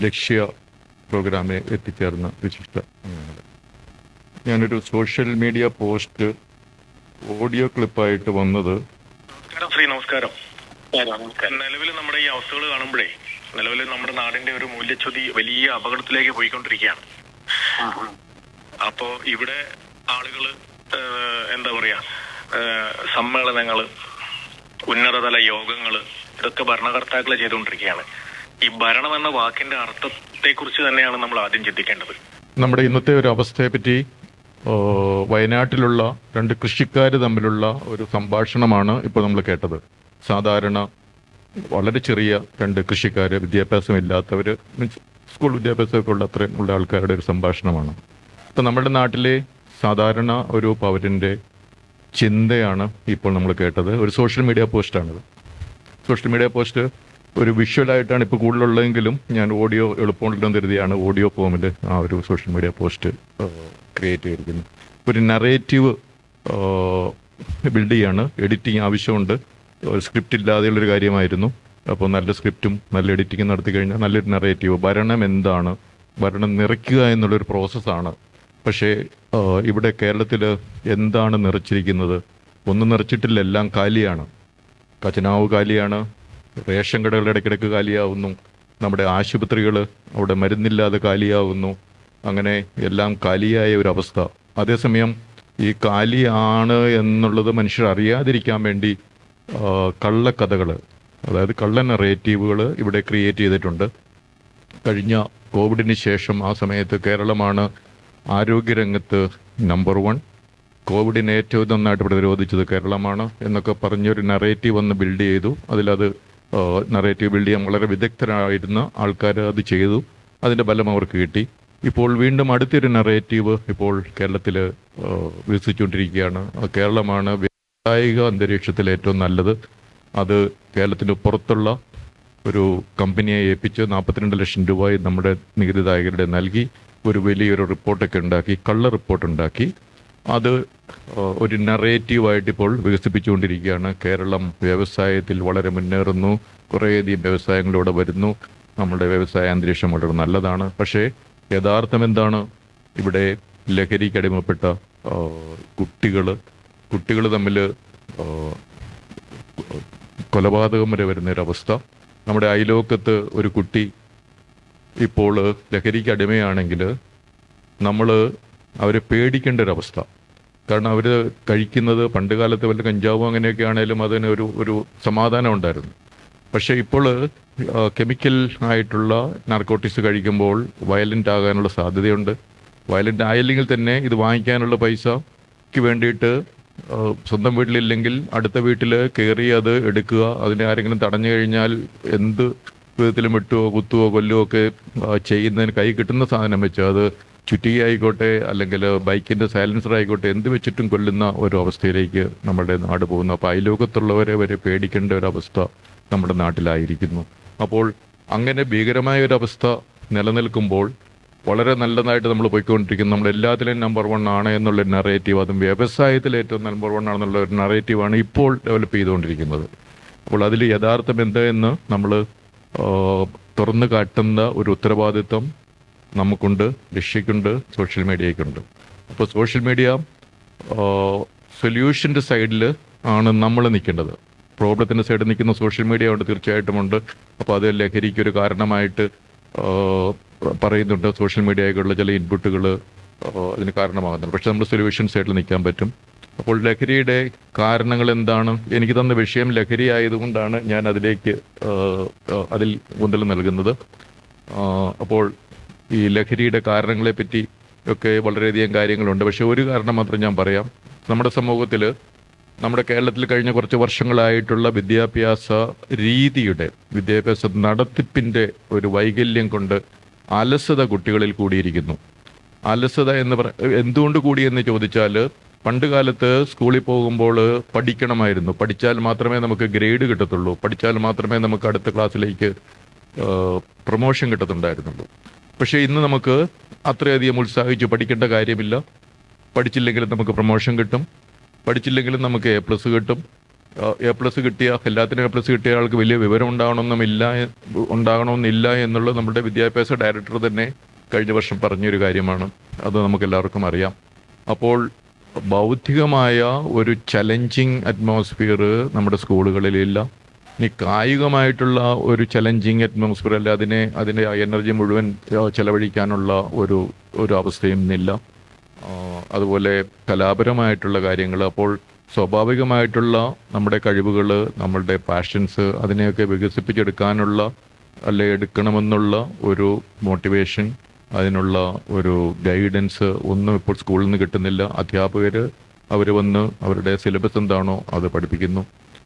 ലക്ഷ്യ പ്രോഗ്രാമിൽ എത്തിച്ചേർന്ന വിശിഷ്ട അംഗങ്ങൾ. ഞാനൊരു സോഷ്യൽ മീഡിയ പോസ്റ്റ് ഓഡിയോ ക്ലിപ്പായിട്ട് വന്നത് ശ്രീ നമസ്കാരം. നിലവിൽ നമ്മുടെ ഈ അവസ്ഥകൾ കാണുമ്പോഴേ നിലവിൽ നമ്മുടെ നാടിന്റെ ഒരു മൂല്യച്യുതി വലിയ അപകടത്തിലേക്ക് പോയിക്കൊണ്ടിരിക്കുകയാണ്. അപ്പോ ഇവിടെ ആളുകൾ എന്താ പറയാ സമ്മേളനങ്ങൾ ഉന്നതതല യോഗങ്ങൾ ഇതൊക്കെ ഭരണകർത്താക്കൾ ചെയ്തുകൊണ്ടിരിക്കുകയാണ്. ഈ ഭരണം എന്ന വാക്കിന്റെ അർത്ഥത്തെ കുറിച്ച് തന്നെയാണ് നമ്മൾ ആദ്യം ചിന്തിക്കേണ്ടത്. നമ്മുടെ ഇന്നത്തെ ഒരു അവസ്ഥയെ പറ്റി വയനാട്ടിലുള്ള രണ്ട് കൃഷിക്കാർ തമ്മിലുള്ള ഒരു സംഭാഷണമാണ് ഇപ്പോൾ നമ്മൾ കേട്ടത്. സാധാരണ വളരെ ചെറിയ രണ്ട് കൃഷിക്കാർ വിദ്യാഭ്യാസം ഇല്ലാത്തവർ മീൻസ് സ്കൂൾ വിദ്യാഭ്യാസമൊക്കെ ഉള്ള അത്രയും ഉള്ള ആൾക്കാരുടെ ഒരു സംഭാഷണമാണ്. ഇപ്പം നമ്മുടെ നാട്ടിലെ സാധാരണ ഒരു പൗരന്റെ ചിന്തയാണ് ഇപ്പോൾ നമ്മൾ കേട്ടത്. ഒരു സോഷ്യൽ മീഡിയ പോസ്റ്റാണിത്. സോഷ്യൽ മീഡിയ പോസ്റ്റ് ഒരു വിഷ്വലായിട്ടാണ് ഇപ്പോൾ കൂടുതലുള്ളതെങ്കിലും ഞാൻ ഓഡിയോ എളുപ്പമുണ്ടെന്ന് കരുതിയാണ് ഓഡിയോ ഫോമിൽ ആ ഒരു സോഷ്യൽ മീഡിയ പോസ്റ്റ് ക്രിയേറ്റ് ചെയ്തിരിക്കുന്നത്. ഒരു നറേറ്റീവ് ബിൽഡ് ചെയ്യാണ്. എഡിറ്റിംഗ് ആവശ്യമുണ്ട്. സ്ക്രിപ്റ്റ് ഇല്ലാതെയുള്ളൊരു കാര്യമായിരുന്നു. അപ്പോൾ നല്ല സ്ക്രിപ്റ്റും നല്ല എഡിറ്റിംഗ് നടത്തി കഴിഞ്ഞാൽ നല്ലൊരു നറേറ്റീവ് ഭരണം എന്താണ്? ഭരണം നിറയ്ക്കുക എന്നുള്ളൊരു പ്രോസസ്സാണ് പക്ഷേ ഇവിടെ കേരളത്തിൽ എന്താണ് നിറച്ചിരിക്കുന്നത്? ഒന്നും നിറച്ചിട്ടില്ല എല്ലാം കാലിയാണ്. കച്ചനാവ് കാലിയാണ്. റേഷൻ കടകൾ ഇടയ്ക്കിടയ്ക്ക് കാലിയാവുന്നു. നമ്മുടെ ആശുപത്രികൾ അവിടെ മരുന്നില്ലാതെ കാലിയാവുന്നു. അങ്ങനെ എല്ലാം കാലിയായ ഒരു അവസ്ഥ. അതേസമയം ഈ കാലിയാണ് എന്നുള്ളത് മനുഷ്യർ അറിയാതിരിക്കാൻ വേണ്ടി കള്ളക്കഥകൾ അതായത് കള്ള നറേറ്റീവുകൾ ഇവിടെ ക്രിയേറ്റ് ചെയ്തിട്ടുണ്ട്. കഴിഞ്ഞ കോവിഡിന് ശേഷം ആ സമയത്ത് കേരളമാണ് ആരോഗ്യരംഗത്ത് നമ്പർ വൺ. കോവിഡിനെ ഏറ്റവും നന്നായിട്ട് പ്രതിരോധിച്ചത് കേരളമാണ് എന്നൊക്കെ പറഞ്ഞൊരു നറേറ്റീവ് ഒന്ന് ബിൽഡ് ചെയ്തു. അതിലത് നറേറ്റീവ് ബിൽഡ് ചെയ്യാൻ വളരെ വിദഗ്ധരായിരുന്ന ആൾക്കാർ അത് ചെയ്തു. അതിന്റെ ബലം അവർക്ക് കിട്ടി. ഇപ്പോൾ വീണ്ടും അടുത്തൊരു നറേറ്റീവ് ഇപ്പോൾ കേരളത്തിൽ വികസിച്ചുകൊണ്ടിരിക്കുകയാണ്. കേരളമാണ് വ്യാവസായിക അന്തരീക്ഷത്തിൽ ഏറ്റവും നല്ലത്. അത് കേരളത്തിന് പുറത്തുള്ള ഒരു കമ്പനിയെ ഏൽപ്പിച്ച് നാൽപ്പത്തിരണ്ട് ലക്ഷം രൂപ നമ്മുടെ നികുതിദായകരുടെ നൽകി ഒരു വലിയൊരു റിപ്പോർട്ടൊക്കെ ഉണ്ടാക്കി കള്ള റിപ്പോർട്ട് ഉണ്ടാക്കി. അത് ഒരു നറേറ്റീവായിട്ട് ഇപ്പോൾ വികസിപ്പിച്ചുകൊണ്ടിരിക്കുകയാണ്. കേരളം വ്യവസായത്തിൽ വളരെ മുന്നേറുന്നു. കുറേയധികം വ്യവസായങ്ങളിലൂടെ വരുന്നു. നമ്മുടെ വ്യവസായ അന്തരീക്ഷം വളരെ നല്ലതാണ്. പക്ഷേ യഥാർത്ഥം എന്താണ്? ഇവിടെ ലഹരിക്ക് അടിമപ്പെട്ട കുട്ടികൾ കുട്ടികൾ തമ്മിൽ കൊലപാതകം വരെ വരുന്ന ഒരു അവസ്ഥ നമ്മുടെ അയലോക്കത്ത് ഒരു കുട്ടി ഇപ്പോൾ ലഹരിക്ക് അടിമയാണെങ്കിൽ നമ്മൾ അവരെ പേടിക്കേണ്ട ഒരവസ്ഥ. കാരണം അവർ കഴിക്കുന്നത് പണ്ട് കാലത്ത് വല്ല കഞ്ചാവും അങ്ങനെയൊക്കെ ആണെങ്കിലും അതിന് ഒരു ഒരു സമാധാനം ഉണ്ടായിരുന്നു. പക്ഷേ ഇപ്പോൾ കെമിക്കൽ ആയിട്ടുള്ള നാർക്കോട്ടിക്സ് കഴിക്കുമ്പോൾ വയലന്റ് ആകാനുള്ള സാധ്യതയുണ്ട്. വയലന്റ് ആയില്ലെങ്കിൽ തന്നെ ഇത് വാങ്ങിക്കാനുള്ള പൈസക്ക് വേണ്ടിയിട്ട് സ്വന്തം വീട്ടിലില്ലെങ്കിൽ അടുത്ത വീട്ടിൽ കയറി അത് എടുക്കുക അതിനെ ആരെങ്കിലും തടഞ്ഞു കഴിഞ്ഞാൽ എന്ത് വിധത്തിലും വെട്ടുവോ കുത്തുവോ കൊല്ലുവോ ഒക്കെ ചെയ്യുന്നതിന് കൈ കിട്ടുന്ന സാധനം വെച്ച് അത് ചുറ്റിക ആയിക്കോട്ടെ അല്ലെങ്കിൽ ബൈക്കിന്റെ സൈലൻസർ ആയിക്കോട്ടെ എന്ത് വെച്ചിട്ടും കൊല്ലുന്ന ഒരു അവസ്ഥയിലേക്ക് നമ്മുടെ നാട് പോകുന്നു. അപ്പോൾ അയലോകത്തുള്ളവരെ വരെ പേടിക്കേണ്ട ഒരു അവസ്ഥ നമ്മുടെ നാട്ടിലായിരിക്കുന്നു. അപ്പോൾ അങ്ങനെ ഭീകരമായ ഒരു അവസ്ഥ നിലനിൽക്കുമ്പോൾ വളരെ നല്ലതായിട്ട് നമ്മൾ പോയിക്കൊണ്ടിരിക്കുന്നു. നമ്മൾ എല്ലാത്തിലും നമ്പർ വൺ ആണ് എന്നുള്ള നറേറ്റീവ് അതും വ്യവസായത്തിൽ ഏറ്റവും നമ്പർ വൺ ആണെന്നുള്ള ഒരു നറേറ്റീവാണ് ഇപ്പോൾ ഡെവലപ്പ് ചെയ്തുകൊണ്ടിരിക്കുന്നത്. അപ്പോൾ അതിൽ യഥാർത്ഥം എന്ത് എന്ന് നമ്മൾ തുറന്നു കാട്ടുന്ന ഒരു ഉത്തരവാദിത്വം നമുക്കുണ്ട് രക്ഷയ്ക്കുണ്ട് സോഷ്യൽ മീഡിയയ്ക്കുണ്ട്. അപ്പോൾ സോഷ്യൽ മീഡിയ സൊല്യൂഷന്റെ സൈഡിൽ ആണ് നമ്മൾ നിൽക്കേണ്ടത്. പ്രോബ്ലത്തിന്റെ സൈഡിൽ നിൽക്കുന്ന സോഷ്യൽ മീഡിയ ഉണ്ട് തീർച്ചയായിട്ടും ഉണ്ട്. അപ്പോൾ അത് ലഹരിക്കൊരു കാരണമായിട്ട് പറയുന്നുണ്ട്. സോഷ്യൽ മീഡിയയ്ക്കുള്ള ചില ഇൻപുട്ടുകൾ അതിന് കാരണമാകുന്നുണ്ട്. പക്ഷെ നമ്മൾ സൊല്യൂഷൻ സൈഡിൽ നിൽക്കാൻ പറ്റും. അപ്പോൾ ലഹരിയുടെ കാരണങ്ങൾ എന്താണ്? എനിക്ക് തന്ന വിഷയം ലഹരി ആയതുകൊണ്ടാണ് ഞാൻ അതിലേക്ക് അതിൽ ഊന്നൽ നൽകുന്നത്. അപ്പോൾ ഈ ലഹരിയുടെ കാരണങ്ങളെ പറ്റി ഒക്കെ വളരെയധികം കാര്യങ്ങളുണ്ട്. പക്ഷെ ഒരു കാരണം മാത്രം ഞാൻ പറയാം. നമ്മുടെ സമൂഹത്തിൽ നമ്മുടെ കേരളത്തിൽ കഴിഞ്ഞ കുറച്ച് വർഷങ്ങളായിട്ടുള്ള വിദ്യാഭ്യാസ രീതിയുടെ വിദ്യാഭ്യാസ നടത്തിപ്പിന്റെ ഒരു വൈകല്യം കൊണ്ട് അലസത കുട്ടികളിൽ കൂടിയിരിക്കുന്നു. അലസത എന്ന് പറ എന്തുകൊണ്ട് കൂടി എന്ന് ചോദിച്ചാൽ പണ്ട് കാലത്ത് സ്കൂളിൽ പോകുമ്പോൾ പഠിക്കണമായിരുന്നു. പഠിച്ചാൽ മാത്രമേ നമുക്ക് ഗ്രേഡ് കിട്ടത്തുള്ളൂ. പഠിച്ചാൽ മാത്രമേ നമുക്ക് അടുത്ത ക്ലാസ്സിലേക്ക് പ്രൊമോഷൻ കിട്ടത്തുണ്ടായിരുന്നുള്ളൂ. പക്ഷേ ഇന്ന് നമുക്ക് അത്രയധികം ഉത്സാഹിച്ച് പഠിക്കേണ്ട കാര്യമില്ല. പഠിച്ചില്ലെങ്കിലും നമുക്ക് പ്രൊമോഷൻ കിട്ടും. പഠിച്ചില്ലെങ്കിലും നമുക്ക് എ പ്ലസ് കിട്ടും. എ പ്ലസ് കിട്ടിയ എല്ലാത്തിനും എ പ്ലസ് കിട്ടിയ ആൾക്ക് വലിയ വിവരം ഉണ്ടാകണമെന്നുമില്ല ഉണ്ടാകണമെന്നില്ല എന്നുള്ളത് നമ്മുടെ വിദ്യാഭ്യാസ ഡയറക്ടർ തന്നെ കഴിഞ്ഞ വർഷം പറഞ്ഞൊരു കാര്യമാണ്. അത് നമുക്ക് എല്ലാവർക്കും അറിയാം. അപ്പോൾ ബൗദ്ധികമായ ഒരു ചലഞ്ചിങ് അറ്റ്മോസ്ഫിയർ നമ്മുടെ സ്കൂളുകളിലില്ല. ഇനി കായികമായിട്ടുള്ള ഒരു ചലഞ്ചിങ് അറ്റ്മോസ്ഫിയർ അല്ല അതിനെ അതിന്റെ എനർജി മുഴുവൻ ചെലവഴിക്കാനുള്ള ഒരു ഒരു അവസ്ഥയും ഇന്നില്ല. അതുപോലെ കലാപരമായിട്ടുള്ള കാര്യങ്ങൾ അപ്പോൾ സ്വാഭാവികമായിട്ടുള്ള നമ്മുടെ കഴിവുകൾ നമ്മളുടെ പാഷൻസ് അതിനെയൊക്കെ വികസിപ്പിച്ചെടുക്കാനുള്ള അല്ലെ എടുക്കണമെന്നുള്ള ഒരു മോട്ടിവേഷൻ അതിനുള്ള ഒരു ഗൈഡൻസ് ഒന്നും ഇപ്പോൾ സ്കൂളിൽ നിന്ന് കിട്ടുന്നില്ല. അധ്യാപകർ അവർ വന്ന് അവരുടെ സിലബസ് എന്താണോ അത് പഠിപ്പിക്കുന്നു.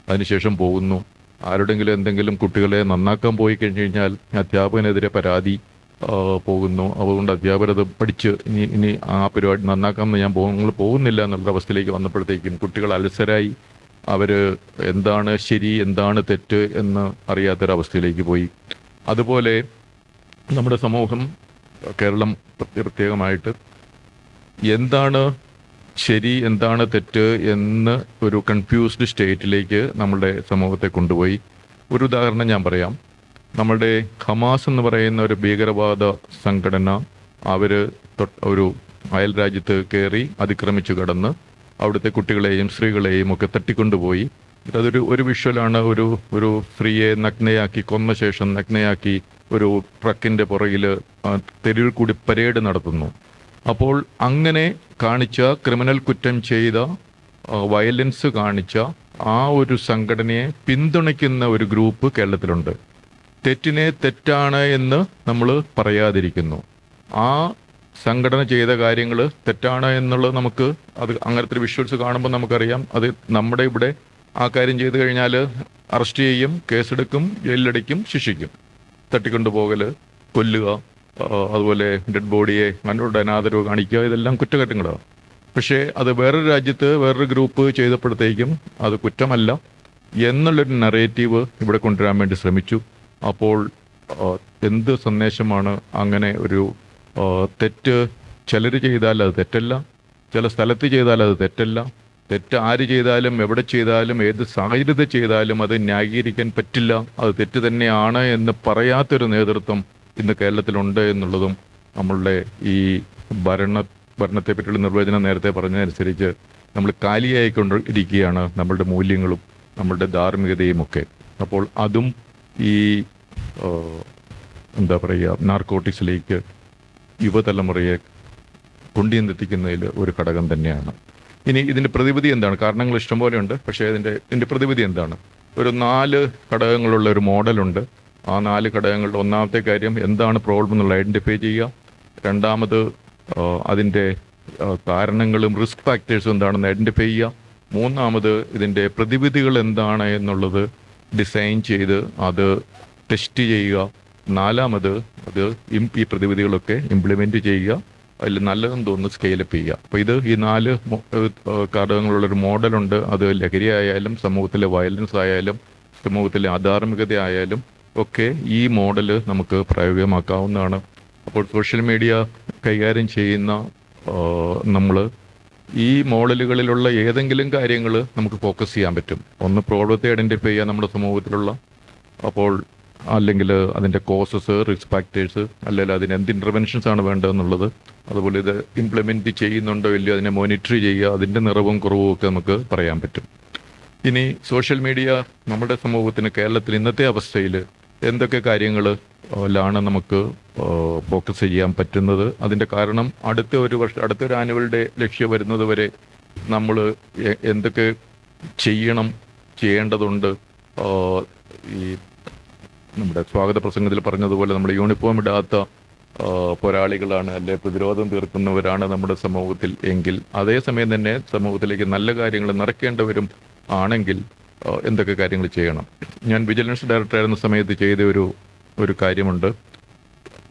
അതിനുശേഷം പോകുന്നു. ആരുടെങ്കിലും എന്തെങ്കിലും കുട്ടികളെ നന്നാക്കാൻ പോയി കഴിഞ്ഞു കഴിഞ്ഞാൽ അധ്യാപകനെതിരെ പരാതി പോകുന്നു. അതുകൊണ്ട് അധ്യാപകർ അത് പഠിച്ച് ഇനി ഇനി ആ പരിപാടി നന്നാക്കാമെന്ന് ഞാൻ പോകുന്ന പോകുന്നില്ല എന്നുള്ള അവസ്ഥയിലേക്ക് വന്നപ്പോഴത്തേക്കും കുട്ടികൾ അലസരായി. അവർ എന്താണ് ശരി എന്താണ് തെറ്റ് എന്ന് അറിയാത്തൊരവസ്ഥയിലേക്ക് പോയി. അതുപോലെ നമ്മുടെ സമൂഹം കേരളം പ്രത്യേകമായിട്ട് എന്താണ് ശരി എന്താണ് തെറ്റ് എന്ന് ഒരു കൺഫ്യൂസ്ഡ് സ്റ്റേറ്റിലേക്ക് നമ്മളുടെ സമൂഹത്തെ കൊണ്ടുപോയി. ഒരു ഉദാഹരണം ഞാൻ പറയാം. നമ്മളുടെ ഹമാസ് എന്ന് പറയുന്ന ഒരു ഭീകരവാദ സംഘടന അവർ ഒരു അയൽ രാജ്യത്ത് കയറി അതിക്രമിച്ചു കടന്ന് അവിടുത്തെ കുട്ടികളെയും സ്ത്രീകളെയും ഒക്കെ തട്ടിക്കൊണ്ടുപോയി. അതൊരു ഒരു വിഷ്വലാണ് ഒരു ഒരു സ്ത്രീയെ നഗ്നയാക്കി കൊന്ന ശേഷം നഗ്നയാക്കി ഒരു ട്രക്കിന്റെ പുറകിൽ തെരുവിൽ കൂടി പരേഡ് നടത്തുന്നു. അപ്പോൾ അങ്ങനെ കാണിച്ച ക്രിമിനൽ കുറ്റം ചെയ്ത വയലൻസ് കാണിച്ച ആ ഒരു സംഘടനയെ പിന്തുണയ്ക്കുന്ന ഒരു ഗ്രൂപ്പ് കേരളത്തിലുണ്ട്. തെറ്റിനെ തെറ്റാണ് എന്ന് നമ്മൾ പറയാതിരിക്കുന്നു. ആ സംഘടന ചെയ്ത കാര്യങ്ങൾ തെറ്റാണ് എന്നുള്ളത് നമുക്ക് അത് അങ്ങനത്തെ ഒരു വിഷ്വൽസ് കാണുമ്പോൾ നമുക്കറിയാം. അത് നമ്മുടെ ഇവിടെ ആ കാര്യം ചെയ്തു കഴിഞ്ഞാൽ അറസ്റ്റ് ചെയ്യും കേസെടുക്കും ജയിലിലടയ്ക്കും ശിക്ഷിക്കും. തട്ടിക്കൊണ്ടുപോകൽ കൊല്ലുക അതുപോലെ ഡെഡ് ബോഡിയെ അവരുടെ അനാദരവ് കാണിക്കുക ഇതെല്ലാം കുറ്റകൃത്യങ്ങളാണ്. പക്ഷേ അത് വേറൊരു രാജ്യത്ത് വേറൊരു ഗ്രൂപ്പ് ചെയ്തപ്പോഴത്തേക്കും അത് കുറ്റമല്ല എന്നുള്ളൊരു നറേറ്റീവ് ഇവിടെ കൊണ്ടുവരാൻ വേണ്ടി ശ്രമിച്ചു. അപ്പോൾ എന്ത് സന്ദേശമാണ് അങ്ങനെ ഒരു തെറ്റ് ചിലർ ചെയ്താൽ അത് തെറ്റല്ല ചില സ്ഥലത്ത് ചെയ്താൽ അത് തെറ്റല്ല തെറ്റ് ആര് ചെയ്താലും എവിടെ ചെയ്താലും ഏത് സാഹചര്യത്തിൽ ചെയ്താലും അത് ന്യായീകരിക്കാൻ പറ്റില്ല അത് തെറ്റ് തന്നെയാണ് എന്ന് പറയാത്തൊരു നേതൃത്വം ഇന്ന് കേരളത്തിലുണ്ട് എന്നുള്ളതും നമ്മളുടെ ഈ ഭരണ ഭരണത്തെ പറ്റിയുള്ള നിർവചനം നേരത്തെ പറഞ്ഞതനുസരിച്ച് നമ്മൾ കാലിയായിക്കൊണ്ട് കൊണ്ടിരിക്കുകയാണ് നമ്മളുടെ മൂല്യങ്ങളും നമ്മളുടെ ധാർമ്മികതയും ഒക്കെ. അപ്പോൾ അതും ഈ എന്താ പറയുക നാർക്കോട്ടിക്സിലേക്ക് യുവതലമുറയെ കൊണ്ടുചെന്നെത്തിക്കുന്നതിൽ ഒരു ഘടകം തന്നെയാണ്. ഇനി ഇതിന്റെ പ്രതിവിധി എന്താണ്? കാരണങ്ങൾ ഇഷ്ടംപോലെ ഉണ്ട് പക്ഷേ ഇതിന്റെ ഇതിന്റെ പ്രതിവിധി എന്താണ്? ഒരു നാല് ഘടകങ്ങളുള്ള ഒരു മോഡലുണ്ട്. ആ നാല് ഘടകങ്ങളുടെ ഒന്നാമത്തെ കാര്യം എന്താണ് പ്രോബ്ലം എന്നുള്ള ഐഡന്റിഫൈ ചെയ്യുക. രണ്ടാമത് അതിന്റെ കാരണങ്ങളും റിസ്ക് ഫാക്ടേഴ്സും എന്താണെന്ന് ഐഡന്റിഫൈ ചെയ്യുക. മൂന്നാമത് ഇതിന്റെ പ്രതിവിധികൾ എന്താണ് എന്നുള്ളത് ഡിസൈൻ ചെയ്ത് അത് ടെസ്റ്റ് ചെയ്യുക. നാലാമത് അത് ഈ പ്രതിവിധികളൊക്കെ ഇംപ്ലിമെന്റ് ചെയ്യുക. അതിൽ നല്ലതെന്ന് തോന്നുന്നു സ്കെയിലപ്പ് ചെയ്യുക. അപ്പോൾ ഇത് ഈ നാല് ഘടകങ്ങളുള്ളൊരു മോഡലുണ്ട് അത് ലഹരി ആയാലും സമൂഹത്തിലെ വയലൻസ് ആയാലും സമൂഹത്തിലെ അധാർമികത ആയാലും ഒക്കെ ഈ മോഡൽ നമുക്ക് പ്രായോഗികമാക്കാവുന്നതാണ്. അപ്പോൾ സോഷ്യൽ മീഡിയ കൈകാര്യം ചെയ്യുന്ന നമ്മൾ ഈ മോഡലുകളിലുള്ള ഏതെങ്കിലും കാര്യങ്ങൾ നമുക്ക് ഫോക്കസ് ചെയ്യാൻ പറ്റും. ഒന്ന് പ്രോബ്ലത്തെ ഐഡന്റിഫൈ ചെയ്യുക നമ്മുടെ സമൂഹത്തിലുള്ള അപ്പോൾ അല്ലെങ്കിൽ അതിന്റെ കോസസ് റിസ്ക് ഫാക്ടേഴ്സ് അല്ലെങ്കിൽ അതിന് എന്ത് ഇന്റർവെൻഷൻസ് ആണ് വേണ്ടതെന്നുള്ളത് അതുപോലെ ഇത് ഇംപ്ലിമെന്റ് ചെയ്യുന്നുണ്ടോ ഇല്ലയോ അതിനെ മോണിറ്റർ ചെയ്യുക അതിന്റെ നിറവും കുറവും ഒക്കെ നമുക്ക് പറയാൻ പറ്റും. ഇനി സോഷ്യൽ മീഡിയ നമ്മുടെ സമൂഹത്തിന് കേരളത്തിൽ ഇന്നത്തെ അവസ്ഥയിൽ എന്തൊക്കെ കാര്യങ്ങൾ ാണ് നമുക്ക് ഫോക്കസ് ചെയ്യാൻ പറ്റുന്നത്? അതിന്റെ കാരണം അടുത്ത ഒരു വർഷം അടുത്ത ഒരു ആനുവൽ ഡേ ലക്ഷ്യം വരുന്നത് വരെ നമ്മൾ എന്തൊക്കെ ചെയ്യണം ചെയ്യേണ്ടതുണ്ട് ഈ നമ്മുടെ സ്വാഗത പ്രസംഗത്തിൽ പറഞ്ഞതുപോലെ നമ്മൾ യൂണിഫോം ഇടാത്ത പോരാളികളാണ് അല്ലെ പ്രതിരോധം തീർക്കുന്നവരാണ് നമ്മുടെ സമൂഹത്തിൽ എങ്കിൽ അതേസമയം തന്നെ സമൂഹത്തിലേക്ക് നല്ല കാര്യങ്ങൾ നിറയ്ക്കേണ്ടവരും ആണെങ്കിൽ എന്തൊക്കെ കാര്യങ്ങൾ ചെയ്യണം. ഞാൻ വിജിലൻസ് ഡയറക്ടറായിരുന്ന സമയത്ത് ചെയ്ത ഒരു ഒരു കാര്യമുണ്ട്.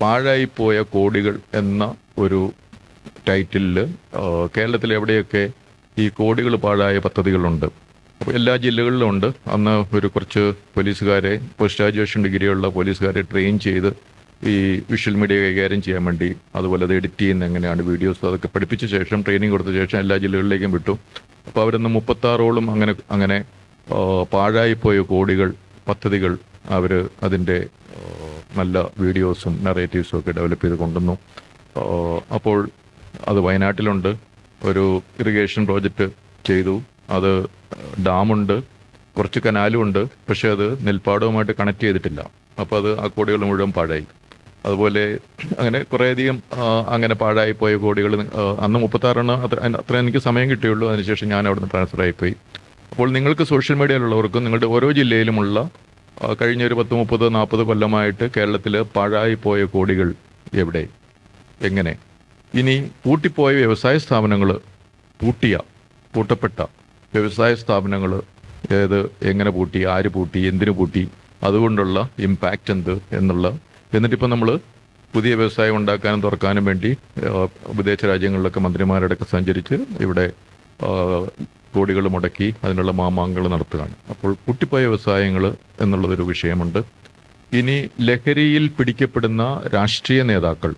പാഴായിപ്പോയ കോടികൾ എന്ന ഒരു ടൈറ്റിലിൽ കേരളത്തിൽ എവിടെയൊക്കെ ഈ കോടികൾ പാഴായ പദ്ധതികളുണ്ട്. അപ്പോൾ എല്ലാ ജില്ലകളിലും ഉണ്ട്. അന്ന് ഒരു കുറച്ച് പോലീസുകാരെ പോസ്റ്റ് ഗ്രാജുവേഷൻ ഡിഗ്രിയുള്ള പോലീസുകാരെ ട്രെയിൻ ചെയ്ത് ഈ വിഷ്വൽ മീഡിയ കൈകാര്യം ചെയ്യാൻ വേണ്ടി അതുപോലെ അത് എഡിറ്റ് ചെയ്യുന്ന എങ്ങനെയാണ് വീഡിയോസ് അതൊക്കെ പഠിപ്പിച്ച ശേഷം ട്രെയിനിങ് കൊടുത്ത ശേഷം എല്ലാ ജില്ലകളിലേക്കും വിട്ടു. അപ്പോൾ അവരന്ന് മുപ്പത്താറോളം അങ്ങനെ അങ്ങനെ പാഴായിപ്പോയ കോടികൾ പദ്ധതികൾ അവർ അതിന്റെ നല്ല വീഡിയോസും നറേറ്റീവ്സും ഒക്കെ ഡെവലപ്പ് ചെയ്ത് കൊണ്ടുവന്നു. അപ്പോൾ അത് വയനാട്ടിലുണ്ട്. ഒരു ഇറിഗേഷൻ പ്രോജക്റ്റ് ചെയ്തു. അത് ഡാമുണ്ട്. കുറച്ച് കനാലും ഉണ്ട്. പക്ഷേ അത് നെൽപ്പാടവുമായിട്ട് കണക്ട് ചെയ്തിട്ടില്ല. അപ്പോൾ അത് ആ കോടികൾ മുഴുവൻ പാഴായി. അതുപോലെ അങ്ങനെ കുറേയധികം അങ്ങനെ പാഴായി പോയ കോടികൾ അന്ന് മുപ്പത്താറെണ്ണം അത്ര അത്ര എനിക്ക് സമയം കിട്ടിയുള്ളൂ. അതിനുശേഷം ഞാൻ അവിടുന്ന് ട്രാൻസ്ഫർ ആയിപ്പോയി. അപ്പോൾ നിങ്ങൾക്ക് സോഷ്യൽ മീഡിയയിലുള്ളവർക്കും നിങ്ങളുടെ ഓരോ ജില്ലയിലുമുള്ള കഴിഞ്ഞ ഒരു പത്ത് മുപ്പത് നാൽപ്പത് കൊല്ലമായിട്ട് കേരളത്തിൽ പാഴായി പോയ കോടികൾ എവിടെ? എങ്ങനെ? ഇനി പൂട്ടിപ്പോയ വ്യവസായ സ്ഥാപനങ്ങൾ പൂട്ടിയ പൂട്ടപ്പെട്ട വ്യവസായ സ്ഥാപനങ്ങൾ ഏത് എങ്ങനെ പൂട്ടി ആര് പൂട്ടി എന്തിനു പൂട്ടി അതുകൊണ്ടുള്ള ഇമ്പാക്റ്റ് എന്ത് എന്നുള്ള എന്നിട്ടിപ്പോൾ നമ്മൾ പുതിയ വ്യവസായം ഉണ്ടാക്കാനും തുറക്കാനും വേണ്ടി വിദേശ രാജ്യങ്ങളിലൊക്കെ മന്ത്രിമാരടക്കം സഞ്ചരിച്ച് ഇവിടെ കോടികൾ മുടക്കി അതിനുള്ള മാമാങ്കങ്ങൾ നടത്തുകയാണ്. അപ്പോൾ കുട്ടിപ്പോയ വ്യവസായങ്ങൾ എന്നുള്ളതൊരു വിഷയമുണ്ട്. ഇനി ലഹരിയിൽ പിടിക്കപ്പെടുന്ന രാഷ്ട്രീയ നേതാക്കൾ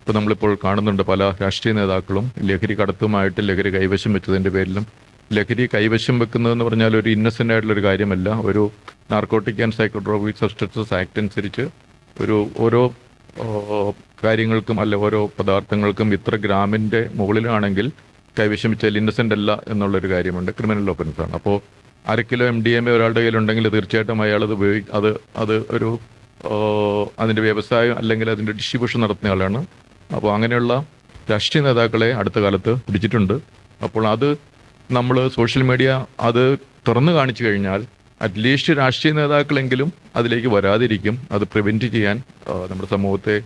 ഇപ്പോൾ നമ്മളിപ്പോൾ കാണുന്നുണ്ട് പല രാഷ്ട്രീയ നേതാക്കളും ലഹരി കടത്തുമായിട്ട് ലഹരി കൈവശം വെച്ചതിന്റെ പേരിലും ലഹരി കൈവശം വെക്കുന്നതെന്ന് പറഞ്ഞാൽ ഒരു ഇന്നസെന്റ് ആയിട്ടുള്ളൊരു കാര്യമല്ല. ഒരു narcotic and psychotropic substances act അനുസരിച്ച് ഒരു ഓരോ കാര്യങ്ങൾക്കും അല്ല ഓരോ പദാർത്ഥങ്ങൾക്കും ഇത്ര ഗ്രാമിന്റെ മുകളിലാണെങ്കിൽ കൈവശം വെച്ചാൽ ഇന്നസെന്റ് അല്ല എന്നുള്ളൊരു കാര്യമുണ്ട്. ക്രിമിനൽ ഒഫൻസാണ് അപ്പോൾ അര kilo M D M A ഒരാളുടെ കയ്യിലുണ്ടെങ്കിൽ തീർച്ചയായിട്ടും അയാൾ അത് ഉപയോഗി അത് അത് ഒരു അതിന്റെ വ്യവസായം അല്ലെങ്കിൽ അതിന്റെ ഡിസ്ട്രിബ്യൂഷൻ നടത്തുന്ന ആളാണ്. അപ്പോൾ അങ്ങനെയുള്ള രാഷ്ട്രീയ നേതാക്കളെ അടുത്ത കാലത്ത് പിടിച്ചിട്ടുണ്ട്. അപ്പോൾ അത് നമ്മൾ സോഷ്യൽ മീഡിയ അത് തുറന്നു കാണിച്ചു കഴിഞ്ഞാൽ അറ്റ്ലീസ്റ്റ് രാഷ്ട്രീയ നേതാക്കളെങ്കിലും അതിലേക്ക് വരാതിരിക്കും. അത് പ്രിവെന്റ് ചെയ്യാൻ നമ്മുടെ സമൂഹത്തെ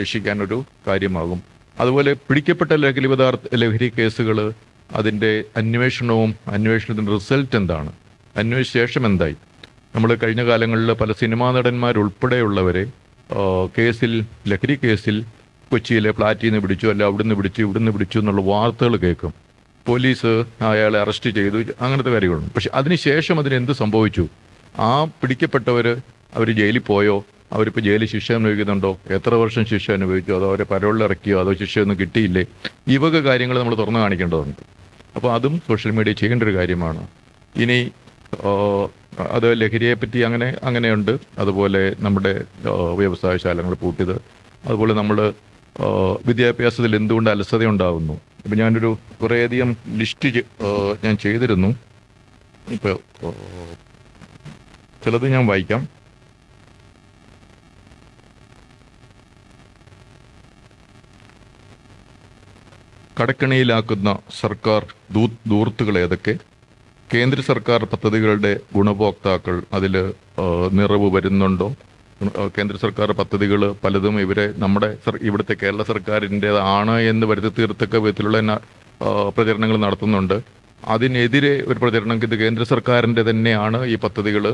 രക്ഷിക്കാനൊരു കാര്യമാകും. അതുപോലെ പിടിക്കപ്പെട്ട ലഹരി പദാർത്ഥ ലഹരി കേസുകൾ അതിന്റെ അന്വേഷണവും അന്വേഷണത്തിന്റെ റിസൾട്ട് എന്താണ്? അന്വേഷിച്ച ശേഷം എന്തായി? നമ്മൾ കഴിഞ്ഞ കാലങ്ങളിൽ പല സിനിമാ നടന്മാരുൾപ്പെടെയുള്ളവരെ കേസിൽ ലഹരി കേസിൽ കൊച്ചിയിലെ ഫ്ലാറ്റിൽ നിന്ന് പിടിച്ചു അല്ല അവിടുന്ന് പിടിച്ചു ഇവിടുന്ന് പിടിച്ചു എന്നുള്ള വാർത്തകൾ കേൾക്കും. പോലീസ് അയാളെ അറസ്റ്റ് ചെയ്തു അങ്ങനത്തെ കാര്യങ്ങളുണ്ട്. പക്ഷെ അതിനുശേഷം അതിന് എന്ത് സംഭവിച്ചു? ആ പിടിക്കപ്പെട്ടവർ അവർ ജയിലിൽ പോയോ? അവരിപ്പോൾ ജയിലിൽ ശിക്ഷ അനുഭവിക്കുന്നുണ്ടോ? എത്ര വർഷം ശിക്ഷ അനുഭവിച്ചു? അതോ അവരെ പരോളിൽ ഇറക്കിയോ? അതോ ശിക്ഷയൊന്നും കിട്ടിയില്ലേ? ഈ വക കാര്യങ്ങൾ നമ്മൾ തുറന്നു കാണിക്കേണ്ടതുണ്ട്. അപ്പോൾ അതും സോഷ്യൽ മീഡിയ ചെയ്യേണ്ട ഒരു കാര്യമാണ്. ഇനി അത് ലഹരിയെ പറ്റി അങ്ങനെ അങ്ങനെയുണ്ട്. അതുപോലെ നമ്മുടെ വ്യവസായ വ്യവസായശാലകൾ പൂട്ടിയത്. അതുപോലെ നമ്മൾ വിദ്യാഭ്യാസത്തിൽ എന്തുകൊണ്ട് അലസത ഉണ്ടാകുന്നു ഇപ്പം ഞാനൊരു കുറേയധികം ലിസ്റ്റ് ഞാൻ ചെയ്തിരുന്നു. ഇപ്പോൾ ചിലത് ഞാൻ വായിക്കാം. കടക്കണിയിലാക്കുന്ന സർക്കാർ ദൂ ദൂർത്തുകൾ ഏതൊക്കെ? കേന്ദ്ര സർക്കാർ പദ്ധതികളുടെ ഗുണഭോക്താക്കൾ അതിൽ നിറവ് വരുന്നുണ്ടോ? കേന്ദ്ര സർക്കാർ പദ്ധതികൾ പലതും ഇവരെ നമ്മുടെ ഇവിടുത്തെ കേരള സർക്കാരിന്റെതാണ് എന്ന് വരുത്തി തീർത്തക്ക വിധത്തിലുള്ള പ്രചരണങ്ങൾ നടത്തുന്നുണ്ട്. അതിനെതിരെ ഒരു പ്രചരണം ഇത് കേന്ദ്ര സർക്കാരിന്റെ തന്നെയാണ് ഈ പദ്ധതികൾ.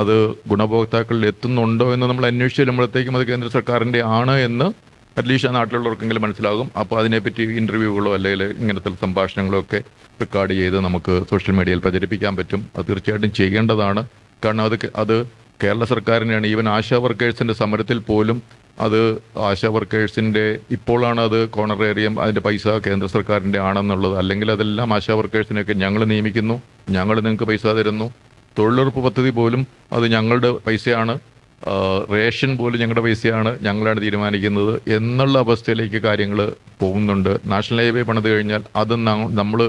അത് ഗുണഭോക്താക്കളിൽ എത്തുന്നുണ്ടോ എന്ന് നമ്മൾ അന്വേഷിച്ച് ചെല്ലുമ്പോഴത്തേക്കും അത് കേന്ദ്ര സർക്കാരിന്റെ ആണ് എന്ന് അറ്റ്ലീസ്റ്റ് ആ നാട്ടിലുള്ളവർക്കെങ്കിലും മനസ്സിലാകും. അപ്പോൾ അതിനെപ്പറ്റി ഇന്റർവ്യൂകളോ അല്ലെങ്കിൽ ഇങ്ങനത്തെ സംഭാഷണങ്ങളോ ഒക്കെ റെക്കോർഡ് ചെയ്ത് നമുക്ക് സോഷ്യൽ മീഡിയയിൽ പ്രചരിപ്പിക്കാൻ പറ്റും. അത് തീർച്ചയായിട്ടും ചെയ്യേണ്ടതാണ്. കാരണം അത് അത് കേരള സർക്കാരിനെയാണ് ഈവൻ ആശാ വർക്കേഴ്സിന്റെ സമരത്തിൽ പോലും അത് ആശാ വർക്കേഴ്സിന്റെ ഇപ്പോഴാണ് അത് കോണറേറിയം അതിന്റെ പൈസ കേന്ദ്ര സർക്കാരിന്റെ ആണെന്നുള്ളത്. അല്ലെങ്കിൽ അതെല്ലാം ആശാ വർക്കേഴ്സിനെയൊക്കെ ഞങ്ങൾ നിയമിക്കുന്നു. ഞങ്ങൾ നിങ്ങൾക്ക് പൈസ തരുന്നു. തൊഴിലുറപ്പ് പദ്ധതി പോലും അത് ഞങ്ങളുടെ പൈസയാണ്. റേഷൻ പോലും ഞങ്ങളുടെ പൈസയാണ് ഞങ്ങളാണ് തീരുമാനിക്കുന്നത് എന്നുള്ള അവസ്ഥയിലേക്ക് കാര്യങ്ങൾ പോകുന്നുണ്ട്. നാഷണൽ ഹൈവേ പണിത് കഴിഞ്ഞാൽ അത് നമ്മൾ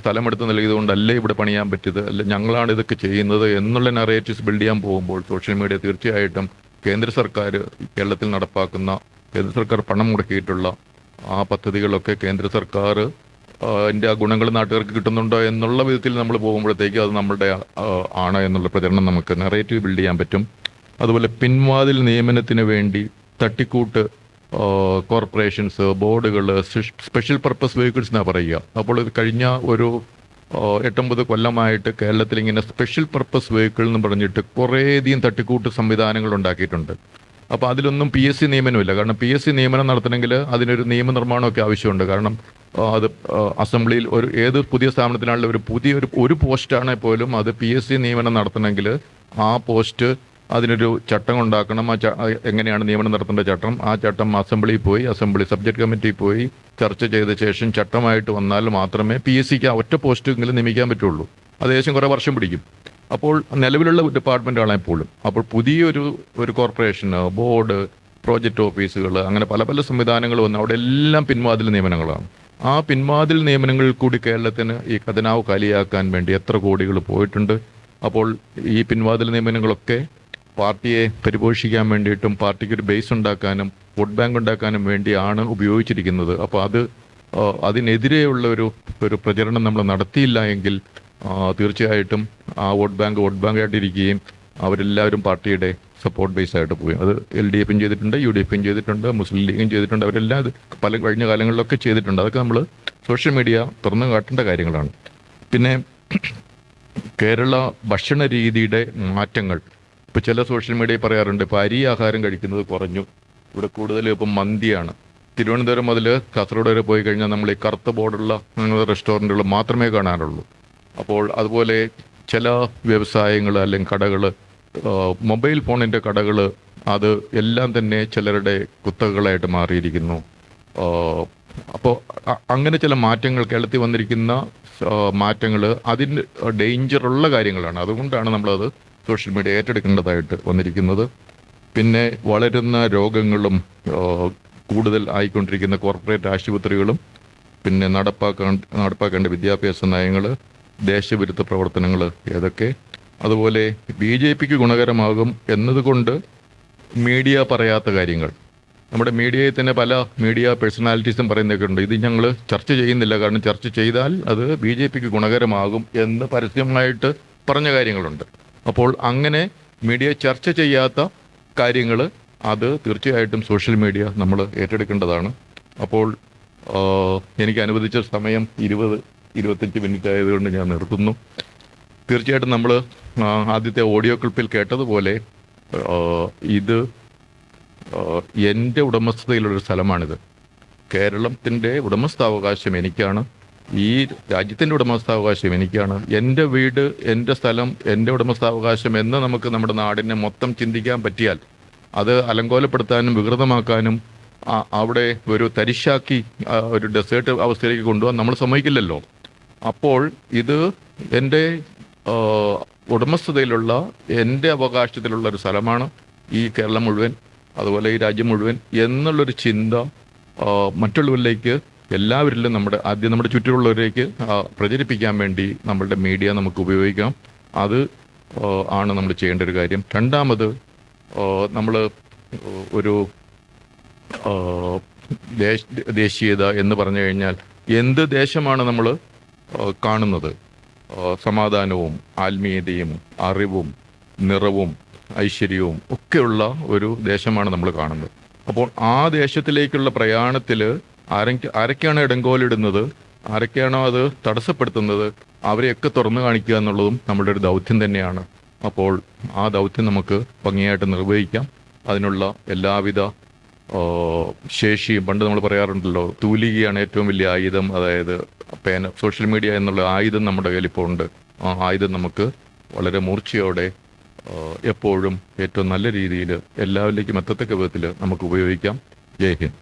സ്ഥലമെടുത്ത് നൽകിയതുകൊണ്ടല്ല ഇവിടെ പണിയാൻ പറ്റിയത്? അല്ല ഞങ്ങളാണ് ഇതൊക്കെ ചെയ്യുന്നത് എന്നുള്ള നറേറ്റീവ്സ് ബിൽഡ് ചെയ്യാൻ പോകുമ്പോൾ സോഷ്യൽ മീഡിയ തീർച്ചയായിട്ടും കേന്ദ്ര സർക്കാർ കേരളത്തിൽ നടപ്പാക്കുന്ന കേന്ദ്ര സർക്കാർ പണം മുടക്കിയിട്ടുള്ള ആ പദ്ധതികളൊക്കെ കേന്ദ്ര സർക്കാർ അതിന്റെ ആ ഗുണങ്ങൾ നാട്ടുകാർക്ക് കിട്ടുന്നുണ്ടോ എന്നുള്ള വിധത്തിൽ നമ്മൾ പോകുമ്പോഴത്തേക്ക് അത് നമ്മളുടെ ആണ് എന്നുള്ള പ്രചരണം നമുക്ക് നെറേറ്റീവ് ബിൽഡ് ചെയ്യാൻ പറ്റും. അതുപോലെ പിൻവാതിൽ നിയമനത്തിന് വേണ്ടി തട്ടിക്കൂട്ട് കോർപ്പറേഷൻസ് ബോർഡുകൾ സ്പെഷ്യൽ പർപ്പസ് വെഹിക്കിൾസ് എന്നാണ് പറയുക. അപ്പോൾ ഇത് കഴിഞ്ഞ ഒരു എട്ടൊമ്പത് കൊല്ലമായിട്ട് കേരളത്തിൽ ഇങ്ങനെ സ്പെഷ്യൽ പർപ്പസ് വെഹിക്കിൾ എന്ന് പറഞ്ഞിട്ട് കുറേയധികം തട്ടിക്കൂട്ട് സംവിധാനങ്ങൾ ഉണ്ടാക്കിയിട്ടുണ്ട്. അപ്പോൾ അതിലൊന്നും പി എസ് സി നിയമനമില്ല. കാരണം പി എസ് സി നിയമനം നടത്തണമെങ്കിൽ അതിനൊരു നിയമനിർമ്മാണമൊക്കെ ആവശ്യമുണ്ട്. കാരണം അത് അസംബ്ലിയിൽ ഒരു ഏത് പുതിയ സ്ഥാപനത്തിനാണെങ്കിലും ഒരു പുതിയൊരു ഒരു പോസ്റ്റാണെങ്കിൽ പോലും അത് പി എസ് സി നിയമനം നടത്തണമെങ്കിൽ ആ പോസ്റ്റ് അതിനൊരു ചട്ടം ഉണ്ടാക്കണം. ആ എങ്ങനെയാണ് നിയമനം നടത്തേണ്ട ചട്ടം? ആ ചട്ടം അസംബ്ലിയിൽ പോയി അസംബ്ലി സബ്ജക്ട് കമ്മിറ്റിയിൽ പോയി ചർച്ച ചെയ്ത ശേഷം ചട്ടമായിട്ട് വന്നാൽ മാത്രമേ പി എസ് സിക്ക് ഒറ്റ പോസ്റ്റെങ്കിലും നിയമിക്കാൻ പറ്റുള്ളൂ. അത് ഏകദേശം കുറേ വർഷം പിടിക്കും. അപ്പോൾ നിലവിലുള്ള ഡിപ്പാർട്ട്മെന്റുകളാണ് പോലും അപ്പോൾ പുതിയൊരു ഒരു കോർപ്പറേഷന് ബോർഡ് പ്രോജക്റ്റ് ഓഫീസുകൾ അങ്ങനെ പല പല സംവിധാനങ്ങൾ വന്നു അവിടെ എല്ലാം പിൻവാതിൽ നിയമനങ്ങളാണ്. ആ പിൻവാതിൽ നിയമനങ്ങളിൽ കൂടി കേരളത്തിന് ഈ ഖജനാവ് കാലിയാക്കാൻ വേണ്ടി എത്ര കോടികൾ പോയിട്ടുണ്ട്. അപ്പോൾ ഈ പിൻവാതിൽ നിയമനങ്ങളൊക്കെ പാർട്ടിയെ പരിപോഷിക്കാൻ വേണ്ടിയിട്ടും പാർട്ടിക്ക് ഒരു ബേസ് ഉണ്ടാക്കാനും വോട്ട് ബാങ്ക് ഉണ്ടാക്കാനും വേണ്ടിയാണ് ഉപയോഗിച്ചിരിക്കുന്നത്. അപ്പോൾ അത് അതിനെതിരെയുള്ള ഒരു ഒരു പ്രചരണം നമ്മൾ നടത്തിയില്ല എങ്കിൽ തീർച്ചയായിട്ടും ആ വോട്ട് ബാങ്ക് വോട്ട് ബാങ്ക് ആയിട്ടിരിക്കുകയും അവരെല്ലാവരും പാർട്ടിയുടെ സപ്പോർട്ട് ബേസ് ആയിട്ട് പോയി അത് എൽ ഡി എഫും ചെയ്തിട്ടുണ്ട് യു ഡി എഫും ചെയ്തിട്ടുണ്ട് മുസ്ലിം ലീഗും ചെയ്തിട്ടുണ്ട് അവരെല്ലാം അത് പല കഴിഞ്ഞ കാലങ്ങളിലൊക്കെ ചെയ്തിട്ടുണ്ട്. അതൊക്കെ നമ്മൾ സോഷ്യൽ മീഡിയ തുറന്നു കാട്ടേണ്ട കാര്യങ്ങളാണ്. പിന്നെ കേരള ഭക്ഷണ രീതിയുടെ മാറ്റങ്ങൾ ഇപ്പോൾ ചില സോഷ്യൽ മീഡിയയിൽ പറയാറുണ്ട് ഇപ്പോൾ അരി ആഹാരം കഴിക്കുന്നത് കുറഞ്ഞു. ഇവിടെ കൂടുതലും ഇപ്പം മന്തിയാണ്. തിരുവനന്തപുരം മുതൽ കാസർഗോഡ് വരെ പോയി കഴിഞ്ഞാൽ നമ്മൾ ഈ കറുത്ത ബോർഡുള്ള റെസ്റ്റോറന്റുകൾ മാത്രമേ കാണാറുള്ളൂ. അപ്പോൾ അതുപോലെ ചില വ്യവസായങ്ങൾ അല്ലെങ്കിൽ കടകൾ മൊബൈൽ ഫോണിന്റെ കടകൾ അത് എല്ലാം തന്നെ ചിലരുടെ കുത്തകകളായിട്ട് മാറിയിരിക്കുന്നു. അപ്പോൾ അങ്ങനെ ചില മാറ്റങ്ങൾ കേരളത്തിൽ വന്നിരിക്കുന്ന മാറ്റങ്ങൾ അതിന് ഡേഞ്ചറുള്ള കാര്യങ്ങളാണ്. അതുകൊണ്ടാണ് നമ്മളത് സോഷ്യൽ മീഡിയ ഏറ്റെടുക്കേണ്ടതായിട്ട് വന്നിരിക്കുന്നത്. പിന്നെ വളരുന്ന രോഗങ്ങളും കൂടുതൽ ആയിക്കൊണ്ടിരിക്കുന്ന കോർപ്പറേറ്റ് ആശുപത്രികളും പിന്നെ നടപ്പാക്കാൻ നടപ്പാക്കേണ്ട വിദ്യാഭ്യാസ നയങ്ങൾ ദേശവിരുദ്ധ പ്രവർത്തനങ്ങൾ ഏതൊക്കെ. അതുപോലെ ബി ജെ പിക്ക് ഗുണകരമാകും എന്നതുകൊണ്ട് മീഡിയ പറയാത്ത കാര്യങ്ങൾ. നമ്മുടെ മീഡിയയിൽ തന്നെ പല മീഡിയ പേഴ്സണാലിറ്റീസും പറയുന്നതൊക്കെ ഉണ്ട് ഇത് ഞങ്ങൾ ചർച്ച ചെയ്യുന്നില്ല. കാരണം ചർച്ച ചെയ്താൽ അത് ബി ജെ പിക്ക് ഗുണകരമാകും എന്ന് പരസ്യമായിട്ട് പറഞ്ഞ കാര്യങ്ങളുണ്ട്. അപ്പോൾ അങ്ങനെ മീഡിയ ചർച്ച ചെയ്യാത്ത കാര്യങ്ങൾ അത് തീർച്ചയായിട്ടും സോഷ്യൽ മീഡിയ നമ്മൾ ഏറ്റെടുക്കേണ്ടതാണ്. അപ്പോൾ എനിക്ക് അനുവദിച്ച സമയം ഇരുപത് ഇരുപത്തഞ്ച് മിനിറ്റ് ആയതുകൊണ്ട് ഞാൻ നിർത്തുന്നു. തീർച്ചയായിട്ടും നമ്മൾ ആദ്യത്തെ ഓഡിയോ ക്ലിപ്പിൽ കേട്ടതുപോലെ ഇത് എന്റെ ഉടമസ്ഥതയിലുള്ളൊരു സ്ഥലമാണിത്. കേരളത്തിന്റെ ഉടമസ്ഥാവകാശം എനിക്കാണ്. ഈ രാജ്യത്തിന്റെ ഉടമസ്ഥാവകാശം എനിക്കാണ്. എന്റെ വീട് എന്റെ സ്ഥലം എന്റെ ഉടമസ്ഥാവകാശം എന്ന് നമുക്ക് നമ്മുടെ നാടിനെ മൊത്തം ചിന്തിക്കാൻ പറ്റിയാൽ അത് അലങ്കോലപ്പെടുത്താനും വികൃതമാക്കാനും അവിടെ ഒരു തരിശാക്കി ഒരു ഡെസേർട്ട് അവസ്ഥയിലേക്ക് കൊണ്ടുപോകാൻ നമ്മൾ സമ്മതിക്കില്ലല്ലോ. അപ്പോൾ ഇത് എന്റെ ഉടമസ്ഥതയിലുള്ള എന്റെ അവകാശത്തിലുള്ള ഒരു സ്ഥലമാണ് ഈ കേരളം മുഴുവൻ അതുപോലെ ഈ രാജ്യം മുഴുവൻ എന്നുള്ളൊരു ചിന്ത മറ്റുള്ളവരിലേക്ക് എല്ലാവരിലും നമ്മുടെ ആദ്യം നമ്മുടെ ചുറ്റുമുള്ളവരേക്ക് പ്രചരിപ്പിക്കാൻ വേണ്ടി നമ്മളുടെ മീഡിയ നമുക്ക് ഉപയോഗിക്കാം. അത് ആണ് നമ്മൾ ചെയ്യേണ്ട ഒരു കാര്യം. രണ്ടാമത് നമ്മൾ ഒരു ദേശീയത എന്ന് പറഞ്ഞു കഴിഞ്ഞാൽ എന്ത് ദേശമാണ് നമ്മൾ കാണുന്നത്? സമാധാനവും ആത്മീയതയും അറിവും നിറവും ഐശ്വര്യവും ഒക്കെയുള്ള ഒരു ദേശമാണ് നമ്മൾ കാണുന്നത്. അപ്പോൾ ആ ദേശത്തിലേക്കുള്ള പ്രയാണത്തിൽ ആരൊക്കെ ആരൊക്കെയാണ് ഇടങ്കോലിടുന്നത് ആരൊക്കെയാണോ അത് തടസ്സപ്പെടുത്തുന്നത്? അവരെയൊക്കെ തുറന്നു കാണിക്കുക എന്നുള്ളതും നമ്മുടെ ഒരു ദൗത്യം തന്നെയാണ്. അപ്പോൾ ആ ദൗത്യം നമുക്ക് ഭംഗിയായിട്ട് നിർവഹിക്കാം. അതിനുള്ള എല്ലാവിധ ശേഷിയും പണ്ട് നമ്മൾ പറയാറുണ്ടല്ലോ തൂലികയാണ് ഏറ്റവും വലിയ ആയുധം. അതായത് പേന സോഷ്യൽ മീഡിയ എന്നുള്ള ആയുധം നമ്മുടെ കയ്യിൽ ഇപ്പോൾ ഉണ്ട് ആ ആയുധം നമുക്ക് വളരെ മൂർച്ചയോടെ എപ്പോഴും ഏറ്റവും നല്ല രീതിയിൽ എല്ലാവരിലേക്കും എത്തത്തക്ക വിധത്തിൽ നമുക്ക് ഉപയോഗിക്കാം. ജയ് ഹിന്ദ്.